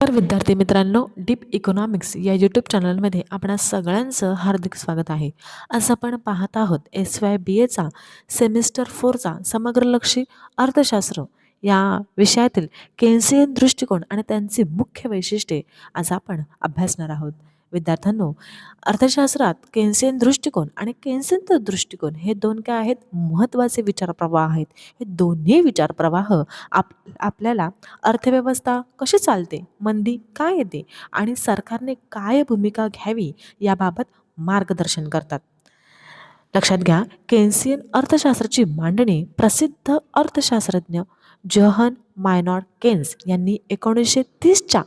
तर विद्यार्थी मित्रांनो डीप इकॉनॉमिक्स या यूट्यूब चॅनलमध्ये आपणा सगळ्यांचं हार्दिक स्वागत आहे. आज आपण पाहत आहोत एस वाय बी एचा सेमिस्टर फोरचा समग्रलक्षी अर्थशास्त्र या विषयातील केन्सियन दृष्टिकोन आणि त्यांची मुख्य वैशिष्ट्ये आज आपण अभ्यासणार आहोत. विद्यार्थ्यांनो अर्थशास्त्रात केन्सियन दृष्टिकोन आणि केन्सियन दृष्टिकोन हे दोन काय आहेत? महत्त्वाचे विचारप्रवाह आहेत. हे दोन्ही विचारप्रवाह आप आपल्याला अर्थव्यवस्था कशी चालते मंदी काय येते आणि सरकारने काय भूमिका घ्यावी याबाबत मार्गदर्शन करतात. लक्षात घ्या केन्सियन अर्थशास्त्राची मांडणी प्रसिद्ध अर्थशास्त्रज्ञ जहन मायनॉड केन्स यांनी एकोणीसशे तीसच्या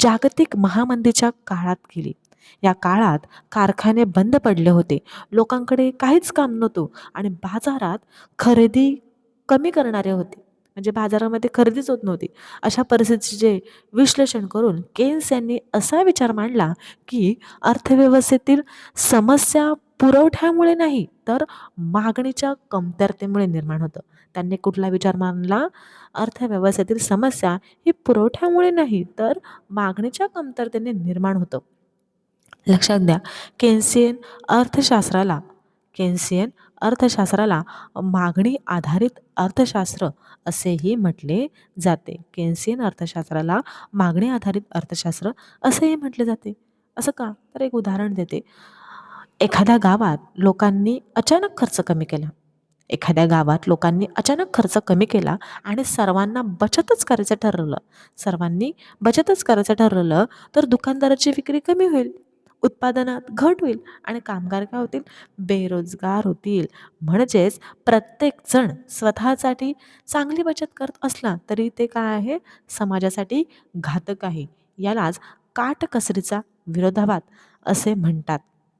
जागतिक महामंदीच्या काळात केली. या काळात कारखाने बंद पडले होते. लोकांकडे काहीच काम नव्हतं आणि बाजारात खरेदी कमी करणारे होते. म्हणजे बाजारामध्ये खरेदीच होत नव्हती. अशा परिस्थितीचे विश्लेषण करून केन्स यांनी असा विचार मांडला की अर्थव्यवस्थेतील समस्या पुरवठ्यामुळे नाही तर मागणीच्या कमतरतेमुळे निर्माण होतं. त्यांनी कुठला विचार मांडला? अर्थव्यवस्थेतील समस्या ही पुरवठ्यामुळे नाही तर मागणीच्या कमतरतेने निर्माण होतं. लक्षात द्या. केन्सियन अर्थशास्त्राला केन्सियन अर्थशास्त्राला मागणी आधारित अर्थशास्त्र असेही म्हटले जाते. केन्सियन अर्थशास्त्राला मागणी आधारित अर्थशास्त्र असेही म्हटले जाते. असं का? तर एक उदाहरण देते. एखाद्या गावात लोकांनी अचानक खर्च कमी केला. एखाद्या गावात लोकांनी अचानक खर्च कमी केला आणि सर्वांना बचतच करायचं ठरवलं सर्वांनी बचतच करायचं ठरवलं तर दुकानदाराची विक्री कमी होईल. उत्पादनात घट होईल आणि कामगार काय होतील? बेरोजगार होतील. म्हणजेच प्रत्येकजण स्वतःसाठी चांगली बचत करत असला तरी ते काय आहे? समाजासाठी घातक आहे. यालाच काटकसरीचा विरोधाभात असे म्हणतात.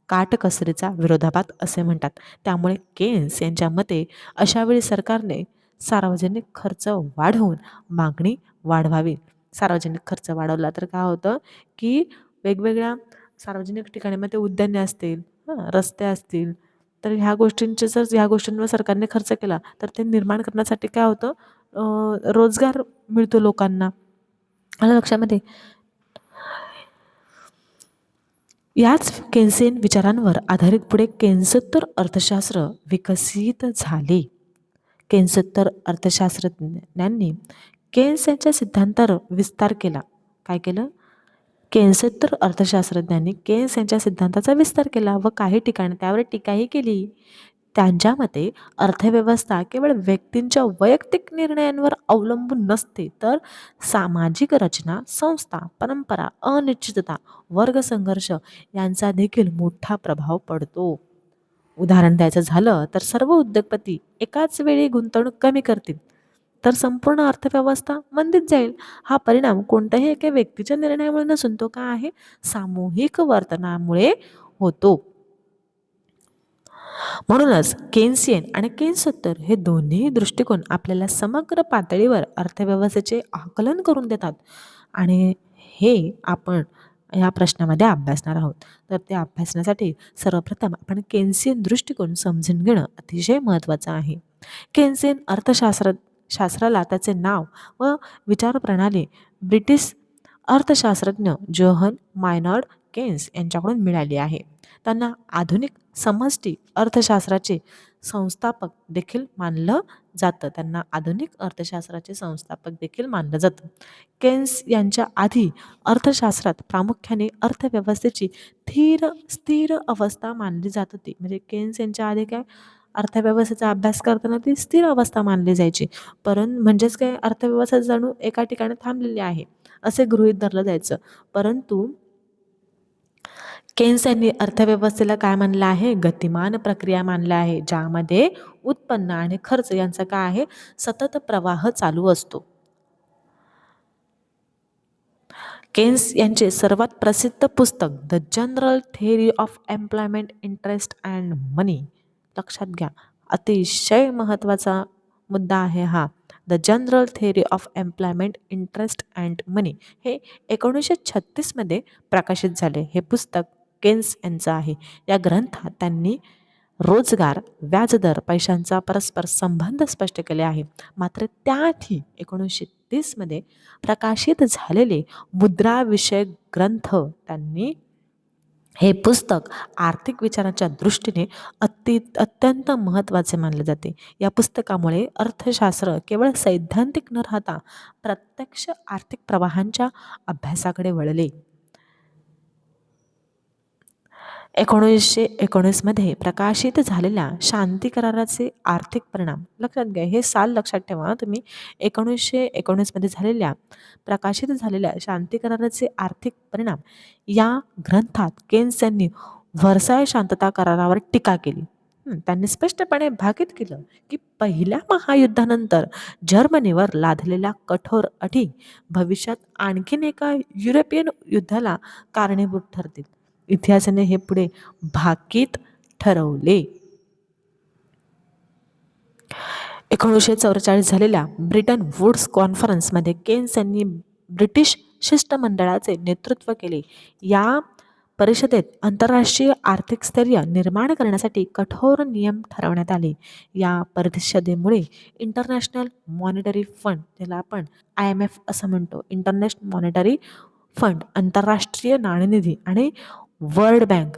काटकसरीचा विरोधाभात असे म्हणतात. त्यामुळे केन्स यांच्या मते अशावेळी सरकारने सार्वजनिक खर्च वाढवून मागणी वाढवावी. सार्वजनिक खर्च वाढवला तर काय होतं? की वेगवेगळ्या सार्वजनिक ठिकाणी मग ते उद्याने असतील हां रस्ते असतील तर ह्या गोष्टींचे जर ह्या गोष्टींवर सरकारने खर्च केला तर ते निर्माण करण्यासाठी काय होतं? रोजगार मिळतो लोकांना. आलं लक्षामध्ये? याच केन्सेन विचारांवर आधारित पुढे केन्सोत्तर अर्थशास्त्र विकसित झाले. केन्सोत्तर अर्थशास्त्रज्ञांनी केन्स यांच्या सिद्धांतावर विस्तार केला. काय केलं? केन्सोत्तर अर्थशास्त्रज्ञांनी केन्स यांच्या सिद्धांताचा विस्तार केला व काही ठिकाणी त्यावर टीकाही केली. त्यांच्या मते अर्थव्यवस्था केवळ व्यक्तींच्या वैयक्तिक निर्णयांवर अवलंबून नसते तर सामाजिक रचना संस्था परंपरा अनिश्चितता वर्गसंघर्ष यांचा देखील मोठा प्रभाव पडतो. उदाहरण द्यायचं झालं तर सर्व उद्योगपती एकाच वेळी गुंतवणूक कमी करतील. तर संपूर्ण अर्थव्यवस्था मंदीत जाईल. हा परिणाम कोणत्याही एका व्यक्तीच्या निर्णयामुळे नसून तो काय आहे? सामूहिक वर्तनामुळे होतो. म्हणूनच केन्सियन आणि केन्सोत्तर हे दोन्ही दृष्टिकोन आपल्याला समग्र पातळीवर अर्थव्यवस्थेचे आकलन करून देतात. आणि हे आपण या प्रश्नामध्ये अभ्यासणार आहोत. तर ते अभ्यासण्यासाठी सर्वप्रथम आपण केन्सियन दृष्टिकोन समजून घेणं अतिशय महत्त्वाचं आहे. केन्सियन अर्थशास्त्र शास्त्राला त्याचे नाव व विचारप्रणाली ब्रिटिश अर्थशास्त्रज्ञ जोहन मायनॉर्ड केन्स यांच्याकडून मिळाली आहे. त्यांना आधुनिक समष्टी अर्थशास्त्राचे संस्थापक देखील मानलं जातं. त्यांना आधुनिक अर्थशास्त्राचे संस्थापक देखील मानलं जातं. केन्स यांच्या आधी अर्थशास्त्रात प्रामुख्याने अर्थव्यवस्थेची स्थिर स्थिर अवस्था मानली जात होती. म्हणजे केन्स यांच्या आधी काय? अर्थव्यवस्थेचा अभ्यास करताना ती स्थिर अवस्था मानली जायची. परं म्हणजेच काय? अर्थव्यवस्था जणू एका ठिकाणी थांबलेली आहे असे गृहीत धरलं जायचं. परंतु केन्स यांनी अर्थव्यवस्थेला काय मानलं आहे? गतिमान प्रक्रिया मानल्या आहे ज्यामध्ये उत्पन्न आणि खर्च यांचा काय आहे? सतत प्रवाह चालू असतो. केन्स यांचे सर्वात प्रसिद्ध पुस्तक the general theory of employment interest and money लक्षात घ्या. अतिशय महत्त्वाचा मुद्दा आहे हा. The general theory of employment interest and money हे एकोणीसशे छत्तीसमध्ये प्रकाशित झाले. हे पुस्तक केन्स यांचं आहे. या ग्रंथात त्यांनी रोजगार व्याजदर पैशांचा परस्पर संबंध स्पष्ट केले आहे. मात्र त्याआधी एकोणीसशे तीसमध्ये प्रकाशित झालेले मुद्राविषयक ग्रंथ त्यांनी हे पुस्तक आर्थिक विचारांच्या दृष्टीने अति अत्यंत महत्त्वाचे मानले जाते. या पुस्तकामुळे अर्थशास्त्र केवळ सैद्धांतिक न राहता प्रत्यक्ष आर्थिक प्रवाहांच्या अभ्यासाकडे वळले. एकोणीसशे एकोणीसमध्ये प्रकाशित झालेल्या शांती कराराचे आर्थिक परिणाम. लक्षात घ्या हे साल लक्षात ठेवा तुम्ही एकोणीसशे एकोणीसमध्ये झालेल्या प्रकाशित झालेल्या शांती कराराचे आर्थिक परिणाम या ग्रंथात केन्स यांनी व्हर्साय शांतता करारावर टीका केली. त्यांनी स्पष्टपणे भाकीत केलं की पहिल्या महायुद्धानंतर जर्मनीवर लादलेल्या कठोर अटी भविष्यात आणखीन एका युरोपियन युद्धाला कारणीभूत ठरतील. इतिहासाने हे पुढे भाकीत ठरवले. एकोणीसशे चौवेचाळीस झालेल्या ब्रिटन वुड्स कॉन्फरन्समध्ये केन्स यांनी ब्रिटिश शिष्टमंडळाचे नेतृत्व केले. या परिषदेत आंतरराष्ट्रीय आर्थिक स्थैर्य निर्माण करण्यासाठी कठोर नियम ठरवण्यात आले. या परिषदेमुळे इंटरनॅशनल मॉनिटरी फंड ज्याला आपण आय एम एफ असं म्हणतो इंटरनॅशनल मॉनिटरी फंड आंतरराष्ट्रीय नाणेनिधी आणि वर्ल्ड बँक.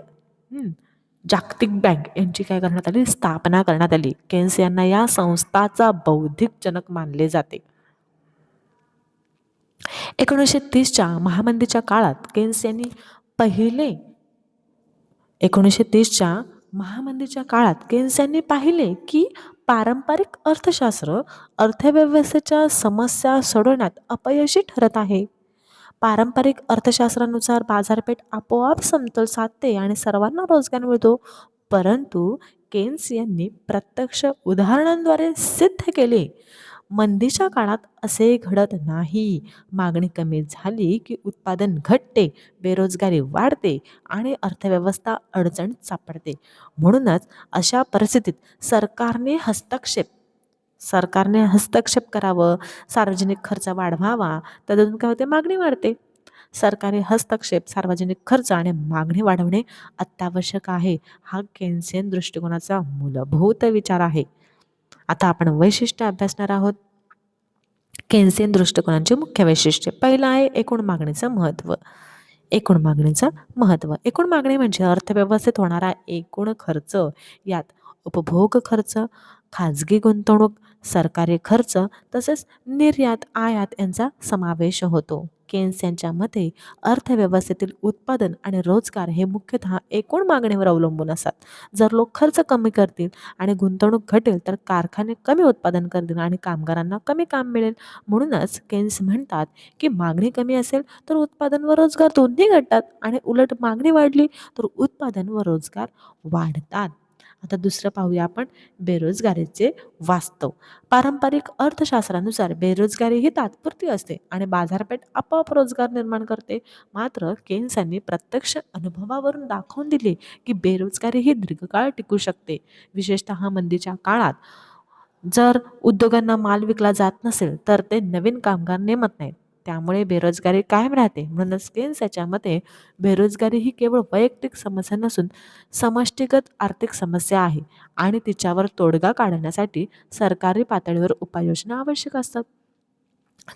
जागतिक बँक यांची काय करण्यात आली? स्थापना करण्यात आली. केन्स यांना या संस्थाचा बौद्धिक जनक मानले जाते. एकोणीसशे तीसच्या महामंदीच्या काळात केन्स यांनी पहिले एकोणीसशे तीसच्या महामंदीच्या काळात केन्स यांनी पाहिले की पारंपरिक अर्थशास्त्र अर्थव्यवस्थेच्या समस्या सोडवण्यात अपयशी ठरत आहे. पारंपरिक अर्थशास्त्रानुसार बाजारपेठ आपोआप समतोल साधते आणि सर्वांना रोजगार मिळतो. परंतु केन्स यांनी प्रत्यक्ष उदाहरणांद्वारे सिद्ध केले मंदीच्या काळात असे घडत नाही. मागणी कमी झाली की उत्पादन घटते बेरोजगारी वाढते आणि अर्थव्यवस्था अडचणीत सापडते. म्हणूनच अशा परिस्थितीत सरकारने हस्तक्षेप सरकारने हस्तक्षेप करावं सार्वजनिक खर्च वाढवावा त्यातून काय होते? मागणी वाढते. सरकारी हस्तक्षेप सार्वजनिक खर्च आणि मागणी वाढवणे अत्यावश्यक आहे. हा केन्सियन दृष्टिकोनाचा मूलभूत विचार आहे. आता आपण वैशिष्ट्य अभ्यासणार आहोत. केन्सियन दृष्टिकोनाचे मुख्य वैशिष्ट्य. पहिलं आहे एकूण मागणीचं महत्त्व एकूण मागणीचं महत्त्व एकूण मागणी म्हणजे अर्थव्यवस्थेत होणारा एकूण खर्च यात उपभोग खर्च खाजगी गुंतवणूक सरकारी खर्च तसेच निर्यात आयात यांचा समावेश होतो. केन्स यांच्या मते अर्थव्यवस्थेतील उत्पादन आणि रोजगार हे मुख्यतः एकूण मागणीवर अवलंबून असतात. जर लोक खर्च कमी करतील आणि गुंतवणूक घटेल तर कारखाने कमी उत्पादन करतील आणि कामगारांना कमी काम मिळेल. म्हणूनच केन्स म्हणतात की मागणी कमी असेल तर उत्पादन व रोजगार दोन्ही घटतात आणि उलट मागणी वाढली तर उत्पादन व रोजगार वाढतात. आता दुसरं पाहूया आपण बेरोजगारीचे वास्तव. पारंपरिक अर्थशास्त्रानुसार बेरोजगारी ही तात्पुरती असते आणि बाजारपेठ आपोआप रोजगार निर्माण करते. मात्र केन्सांनी प्रत्यक्ष अनुभवावरून दाखवून दिले की बेरोजगारी ही दीर्घकाळ टिकू शकते. विशेषतः मंदीच्या काळात. जर उद्योगांना माल विकला जात नसेल तर ते नवीन कामगार नेमत नाहीत. त्यामुळे बेरोजगारी कायम राहते. म्हणूनच केन्स याच्या मते बेरोजगारी ही केवळ वैयक्तिक समस्या नसून समष्टीगत आर्थिक समस्या आहे आणि तिच्यावर तोडगा काढण्यासाठी सरकारी पातळीवर उपाययोजना आवश्यक असतात.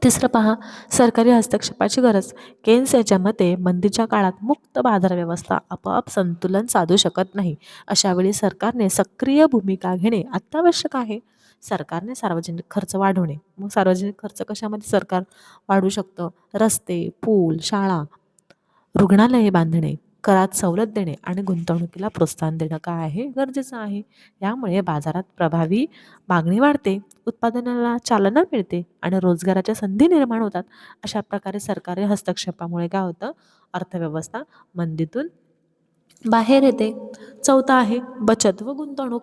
तिसरं पहा सरकारी हस्तक्षेपाची गरज. केन्स याच्या मते मंदीच्या काळात मुक्त बाजार व्यवस्था आपोआप संतुलन साधू शकत नाही. अशावेळी सरकारने सक्रिय भूमिका घेणे अत्यावश्यक आहे. सरकारने सार्वजनिक खर्च वाढवणे. मग सार्वजनिक खर्च कशामध्ये सरकार वाढवू शकतं? रस्ते पूल शाळा रुग्णालये बांधणे करात सवलत देणे आणि गुंतवणुकीला प्रोत्साहन देणं काय आहे? गरजेचं आहे. यामुळे बाजारात प्रभावी मागणी वाढते उत्पादनाला चालना मिळते आणि रोजगाराच्या संधी निर्माण होतात. अशा प्रकारे सरकारी हस्तक्षेपामुळे काय होतं? अर्थव्यवस्था मंदीतून बाहेर येते. चौथा आहे बचत व गुंतवणूक.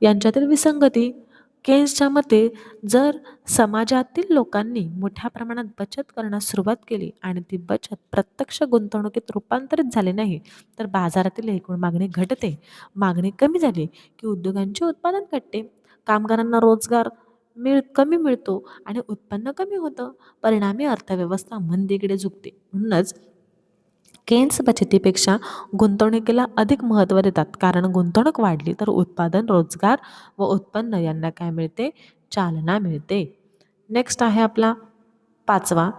यांच्यातील विसंगती केन्सच्या मते जर समाजातील लोकांनी मोठ्या प्रमाणात बचत करण्यास सुरुवात केली आणि ती बचत प्रत्यक्ष गुंतवणुकीत रूपांतरित झाली नाही तर बाजारातील एकूण मागणी घटते. मागणी कमी झाली की उद्योगांचे उत्पादन घटते. कामगारांना रोजगार मिळ कमी मिळतो आणि उत्पन्न कमी होतं. परिणामी अर्थव्यवस्था मंदीकडे झुकते. म्हणूनच केन्स बचतीपेक्षा गुंतवणुकीला अधिक महत्त्व देतात. कारण गुंतवणूक वाढली तर उत्पादन रोजगार व उत्पन्न यांना काय मिळते? चालना मिळते. नेक्स्ट आहे आपला पाचवा.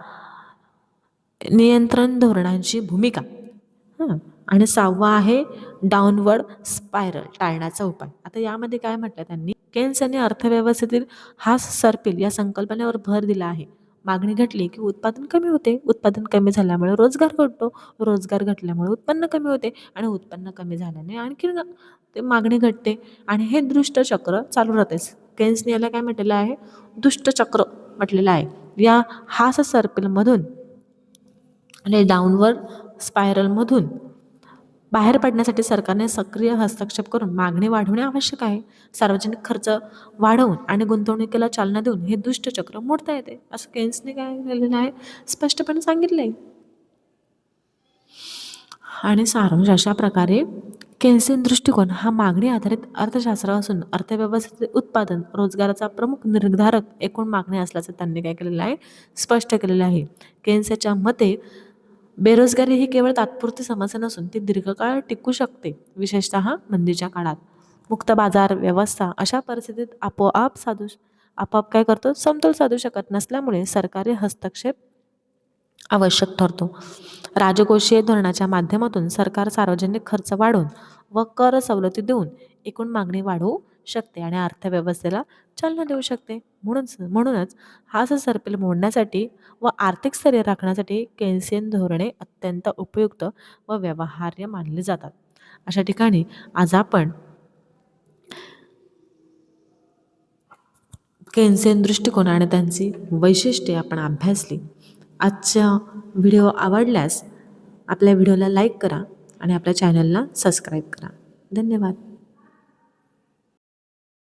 नियंत्रण धोरणांची भूमिका. हं. आणि सहावा आहे डाऊनवर्ड स्पायरल टाळण्याचा उपाय. आता यामध्ये काय म्हटलं त्यांनी? केन्स यांनी अर्थव्यवस्थेतील हा सर्पिल या संकल्पनेवर भर दिला आहे. मागणी घटली की उत्पादन कमी होते. उत्पादन कमी झाल्यामुळे रोजगार घटतो. रोजगार घटल्यामुळे उत्पन्न कमी होते आणि उत्पन्न कमी झाल्याने आणखी ते मागणी घटते. आणि हे दुष्टचक्र चालू राहतेच केन्सने याला काय म्हटलेलं आहे? दुष्टचक्र म्हटलेलं आहे. या हास सर्पिलमधून आणि डाऊनवर स्पायरलमधून बाहेर पडण्यासाठी सरकारने सक्रिय हस्तक्षेप करून मागणी वाढवणे आवश्यक आहे. सार्वजनिक खर्च वाढवून आणि गुंतवणुकीला चालना देऊन हे दुष्टचक्र मोडता येते असं केन्सने काय केलेलं आहे? स्पष्टपणे सांगितलं आहे आणि सारांश अशा प्रकारे केन्सिन दृष्टिकोन हा मागणी आधारित अर्थशास्त्र असून अर्थव्यवस्थेचे उत्पादन रोजगाराचा प्रमुख निर्धारक एकूण मागणी असल्याचं त्यांनी काय केलेलं आहे? स्पष्ट केलेलं आहे. केन्सच्या मते बेरोजगारी ही केवळ तात्पुरती समस्या नसून ती दीर्घकाळ टिकू शकते. विशेषतः मंदीच्या काळात. मुक्त बाजार व्यवस्था अशा परिस्थितीत आपोआप साधू आपोआप काय करतो? समतोल साधू शकत नसल्यामुळे सरकारी हस्तक्षेप आवश्यक ठरतो. राजकोषीय धोरणाच्या माध्यमातून सरकार सार्वजनिक खर्च वाढवून व कर सवलती देऊन एकूण मागणी वाढवू शकते आणि अर्थव्यवस्थेला चालना देऊ शकते. म्हणून म्हणूनच हा सर्पिल मोडण्यासाठी व आर्थिक स्थैर्य राखण्यासाठी केन्सियन धोरणे अत्यंत उपयुक्त व व्यवहार्य मानली जातात. अशा ठिकाणी आज आपण केन्सियन दृष्टिकोन आणि त्यांची वैशिष्ट्ये आपण अभ्यासली. आजचा व्हिडिओ आवडल्यास आपल्या व्हिडिओला लाईक करा आणि आपल्या चॅनलला सबस्क्राईब करा. धन्यवाद.